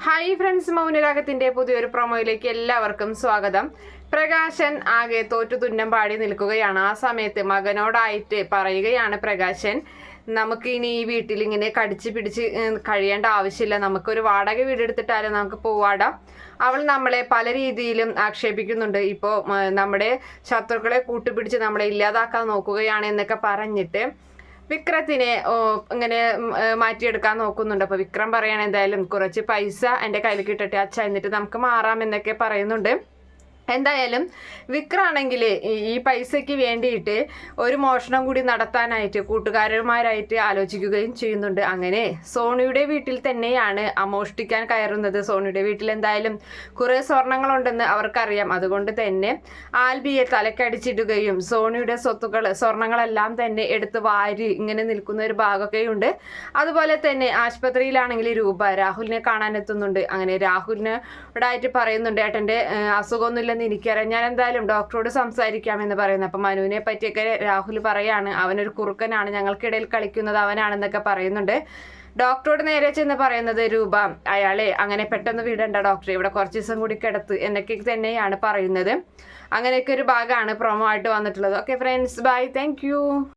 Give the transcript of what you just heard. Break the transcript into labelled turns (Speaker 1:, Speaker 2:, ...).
Speaker 1: Hi friends മൗനരാഗത്തിന്റെ പുതിയൊരു പ്രൊമോയിലേക്ക് എല്ലാവർക്കും സ്വാഗതം. പ്രകാശൻ ആകെ തോറ്റു തുന്നം പാടി നിൽക്കുകയാണ്. ആ സമയത്ത് മകനോടായിട്ട് പറയുകയാണ് പ്രകാശൻ നമുക്ക് ഇനി ഈ വീട്ടിൽ ഇങ്ങനെ കടിച്ച് പിടിച്ച് കഴിയേണ്ട ആവശ്യമില്ല. നമുക്കൊരു വാടക വീടെടുത്തിട്ടാലും നമുക്ക് പോവാടാം. അവൾ നമ്മളെ പല രീതിയിലും ആക്ഷേപിക്കുന്നുണ്ട്. ഇപ്പോൾ നമ്മുടെ ശത്രുക്കളെ കൂട്ടുപിടിച്ച് നമ്മളെ ഇല്ലാതാക്കാൻ നോക്കുകയാണ് എന്നൊക്കെ പറഞ്ഞിട്ട് വിക്രത്തിനെ ഇങ്ങനെ മാറ്റിയെടുക്കാൻ നോക്കുന്നുണ്ട്. അപ്പൊ വിക്രം പറയണ എന്തായാലും കുറച്ച് പൈസ എന്റെ കയ്യിൽ കിട്ടട്ടെ അച്ഛ എന്നിട്ട് നമുക്ക് മാറാം എന്നൊക്കെ പറയുന്നുണ്ട്. എന്തായാലും വിക്രാണെങ്കിൽ ഈ പൈസയ്ക്ക് വേണ്ടിയിട്ട് ഒരു മോഷണം കൂടി നടത്താനായിട്ട് കൂട്ടുകാരന്മാരായിട്ട് ആലോചിക്കുകയും ചെയ്യുന്നുണ്ട്. അങ്ങനെ സോണിയുടെ വീട്ടിൽ തന്നെയാണ് അമോഷ്ടിക്കാൻ കയറുന്നത്. സോണിയുടെ വീട്ടിൽ എന്തായാലും കുറേ സ്വർണങ്ങളുണ്ടെന്ന് അവർക്കറിയാം. അതുകൊണ്ട് തന്നെ ആൽബിയെ തലക്കടിച്ചിടുകയും സോണിയുടെ സ്വത്തുക്കൾ സ്വർണങ്ങളെല്ലാം തന്നെ എടുത്ത് വാരി ഇങ്ങനെ നിൽക്കുന്ന ഒരു ഭാഗമൊക്കെയുണ്ട്. അതുപോലെ തന്നെ ആശുപത്രിയിലാണെങ്കിൽ രൂപ രാഹുലിനെ കാണാനെത്തുന്നുണ്ട്. അങ്ങനെ രാഹുലിനോടായിട്ട് പറയുന്നുണ്ട് ഏട്ടന്റെ അസുഖമൊന്നുമില്ലെന്ന് എനിക്കറിയാം. ഞാൻ എന്തായാലും ഡോക്ടറോട് സംസാരിക്കാം എന്ന് പറയുന്നു. അപ്പം മനുവിനെ പറ്റിയൊക്കെ രാഹുൽ പറയാണ്. അവനൊരു കുറുക്കനാണ്. ഞങ്ങൾക്കിടയിൽ കളിക്കുന്നത് അവനാണെന്നൊക്കെ പറയുന്നുണ്ട്. ഡോക്ടറോട് നേരെ ചെന്ന് പറയുന്നത് രൂപ അയാളെ അങ്ങനെ പെട്ടെന്ന് വിടണ്ട ഡോക്ടറെ. ഇവിടെ കുറച്ച് ദിവസം കൂടി കിടത്ത്. എന്നൊക്കെ തന്നെയാണ് പറയുന്നത്. അങ്ങനെയൊക്കെ ഒരു ഭാഗമാണ് പ്രൊമോ ആയിട്ട് വന്നിട്ടുള്ളത്. Okay friends bye thank